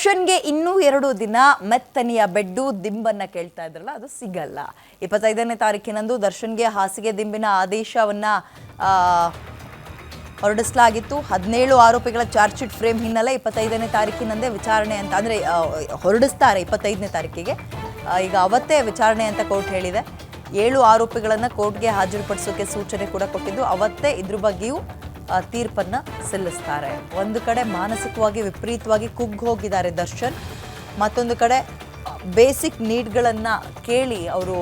ದರ್ಶನ್ಗೆ ಇನ್ನೂ ಎರಡು ದಿನ ಮೆತ್ತನೆಯ ಬೆಡ್ಡು ದಿಂಬನ್ನ ಕೇಳ್ತಾ ಇದ್ರಲ್ಲ, ಅದು ಸಿಗಲ್ಲ. ಇಪ್ಪತ್ತೈದನೇ ತಾರೀಕಿನಂದು ದರ್ಶನ್ಗೆ ಹಾಸಿಗೆ ದಿಂಬಿನ ಆದೇಶವನ್ನ ಹೊರಡಿಸಲಾಗಿತ್ತು. ಹದಿನೇಳು ಆರೋಪಿಗಳ ಚಾರ್ಜ್ ಶೀಟ್ ಫ್ರೇಮ್ ಹಿನ್ನೆಲೆ ಇಪ್ಪತ್ತೈದನೇ ತಾರೀಕಿನಂದೇ ವಿಚಾರಣೆ ಅಂತ, ಅಂದರೆ ಹೊರಡಿಸ್ತಾರೆ ಇಪ್ಪತ್ತೈದನೇ ತಾರೀಕಿಗೆ ಈಗ ಅವತ್ತೇ ವಿಚಾರಣೆ ಅಂತ ಕೋರ್ಟ್ ಹೇಳಿದೆ. ಏಳು ಆರೋಪಿಗಳನ್ನು ಕೋರ್ಟ್ಗೆ ಹಾಜರುಪಡಿಸೋಕೆ ಸೂಚನೆ ಕೂಡ ಕೊಟ್ಟಿದ್ದು, ಅವತ್ತೇ ಇದ್ರ ಬಗ್ಗೆಯೂ ತೀರ್ಪನ್ನ ಸಲ್ಲಿಸ್ತಾರೆ. ಒಂದು ಕಡೆ ಮಾನಸಿಕವಾಗಿ ವಿಪರೀತವಾಗಿ ಕುಗ್ಗು ಹೋಗಿದ್ದಾರೆ ದರ್ಶನ್, ಮತ್ತೊಂದು ಕಡೆ ಬೇಸಿಕ್ ನೀಡ್ಗಳನ್ನು ಕೇಳಿ ಅವರು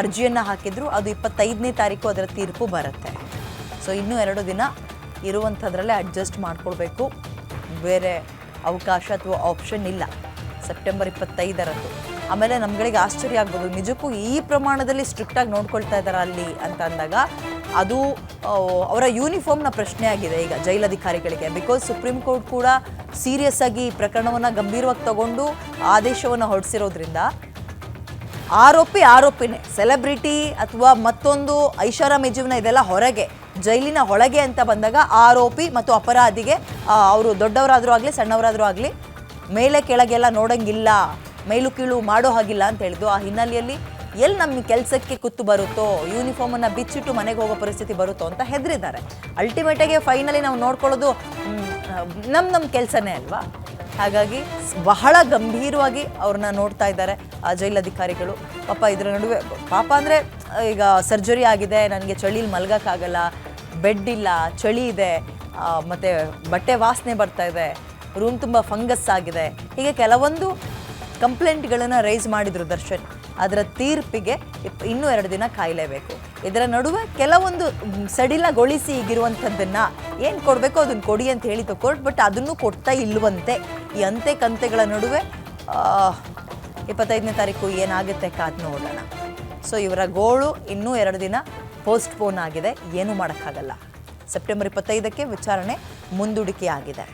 ಅರ್ಜಿಯನ್ನು ಹಾಕಿದ್ರು. ಅದು ಇಪ್ಪತ್ತೈದನೇ ತಾರೀಕು ಅದರ ತೀರ್ಪು ಬರುತ್ತೆ. ಸೊ ಇನ್ನೂ ಎರಡು ದಿನ ಇರುವಂಥದ್ರಲ್ಲೇ ಅಡ್ಜಸ್ಟ್ ಮಾಡ್ಕೊಳ್ಬೇಕು. ಬೇರೆ ಅವಕಾಶ ಅಥವಾ ಆಪ್ಷನ್ ಇಲ್ಲ. ಸೆಪ್ಟೆಂಬರ್ ಇಪ್ಪತ್ತೈದರಂದು. ಆಮೇಲೆ ನಮ್ಗಳಿಗೆ ಆಶ್ಚರ್ಯ ಆಗ್ಬೋದು. ನಿಜಕ್ಕೂ ಈ ಪ್ರಮಾಣದಲ್ಲಿ ಸ್ಟ್ರಿಕ್ಟಾಗಿ ನೋಡ್ಕೊಳ್ತಾ ಇದ್ದಾರೆ ಅಲ್ಲಿ ಅಂತ ಅಂದಾಗ ಅದು ಅವರ ಯೂನಿಫಾರ್ಮ್ನ ಪ್ರಶ್ನೆ ಆಗಿದೆ ಈಗ ಜೈಲಧಿಕಾರಿಗಳಿಗೆ ಬಿಕಾಸ್ ಸುಪ್ರೀಂ ಕೋರ್ಟ್ ಕೂಡ ಸೀರಿಯಸ್ ಆಗಿ ಈ ಪ್ರಕರಣವನ್ನು ಗಂಭೀರವಾಗಿ ತಗೊಂಡು ಆದೇಶವನ್ನು ಹೊರಡಿಸಿರೋದ್ರಿಂದ ಆರೋಪಿ ಆರೋಪಿನೇ ಸೆಲೆಬ್ರಿಟಿ ಅಥವಾ ಮತ್ತೊಂದು ಐಷಾರಾಮ್ ಜೀವನ ಇದೆಲ್ಲ ಹೊರಗೆ, ಜೈಲಿನ ಒಳಗೆ ಅಂತ ಬಂದಾಗ ಆರೋಪಿ ಮತ್ತು ಅಪರಾಧಿಗೆ ಅವರು ದೊಡ್ಡವರಾದರೂ ಆಗಲಿ, ಸಣ್ಣವರಾದರೂ ಆಗಲಿ, ಮೇಲೆ ಕೆಳಗೆಲ್ಲ ನೋಡಂಗಿಲ್ಲ, ಮೇಲು ಕೀಳು ಮಾಡೋ ಹಾಗಿಲ್ಲ ಅಂತ ಹೇಳಿದ್ದು. ಆ ಹಿನ್ನೆಲೆಯಲ್ಲಿ ಎಲ್ಲಿ ನಮ್ಮ ಕೆಲಸಕ್ಕೆ ಕುತ್ತು ಬರುತ್ತೋ ಯೂನಿಫಾರ್ಮನ್ನು ಬಿಚ್ಚಿಟ್ಟು ಮನೆಗೆ ಹೋಗೋ ಪರಿಸ್ಥಿತಿ ಬರುತ್ತೋ ಅಂತ ಹೆದರಿದ್ದಾರೆ. ಅಲ್ಟಿಮೇಟಾಗಿ ಫೈನಲಿ ನಾವು ನೋಡ್ಕೊಳ್ಳೋದು ನಮ್ಮ ನಮ್ಮ ಕೆಲಸನೇ ಅಲ್ವಾ? ಹಾಗಾಗಿ ಬಹಳ ಗಂಭೀರವಾಗಿ ಅವ್ರನ್ನ ನೋಡ್ತಾ ಇದ್ದಾರೆ ಆ ಜೈಲಧಿಕಾರಿಗಳು ಪಾಪ ಇದರ ನಡುವೆ, ಪಾಪ ಅಂದರೆ, ಈಗ ಸರ್ಜರಿ ಆಗಿದೆ, ನನಗೆ ಚಳಿಲಿ ಮಲಗೋಕ್ಕಾಗಲ್ಲ, ಬೆಡ್ ಇಲ್ಲ, ಚಳಿ ಇದೆ ಮತ್ತು ಮತ್ತೆ ಬಟ್ಟೆ ವಾಸನೆ ಬರ್ತಾ ಇದೆ ರೂಮ್ ತುಂಬ ಫಂಗಸ್ ಆಗಿದೆ. ಹೀಗೆ ಕೆಲವೊಂದು ಕಂಪ್ಲೇಂಟ್ಗಳನ್ನು ರೈಸ್ ಮಾಡಿದ್ರು ದರ್ಶನ್. ಅದರ ತೀರ್ಪಿಗೆ ಇನ್ನೂ ಎರಡು ದಿನ ಕಾಯಲೇಬೇಕು. ಇದರ ನಡುವೆ ಕೆಲವೊಂದು ಸಡಿಲಗೊಳಿಸಿ ಈಗಿರುವಂಥದ್ದನ್ನು ಏನು ಕೊಡಬೇಕು ಅದನ್ನು ಕೊಡಿ ಅಂತ ಹೇಳಿ ಕೋರ್ಟ್ ಬಟ್ ಅದನ್ನು ಕೊಡ್ತಾ ಇಲ್ಲವಂತೆ ಈ ಅಂತೆ ಕಂತೆಗಳ ನಡುವೆ ಇಪ್ಪತ್ತೈದನೇ ತಾರೀಕು ಏನಾಗುತ್ತೆ ಕಾದ್ ನೋಡೋಣ. ಸೊ ಇವರ ಗೋಳು ಇನ್ನೂ ಎರಡು ದಿನ ಪೋಸ್ಟ್ಪೋನ್ ಆಗಿದೆ. ಏನೂ ಮಾಡೋಕ್ಕಾಗಲ್ಲ. ಸೆಪ್ಟೆಂಬರ್ ಇಪ್ಪತ್ತೈದಕ್ಕೆ ವಿಚಾರಣೆ ಮುಂದೂಡಿಕೆ ಆಗಿದೆ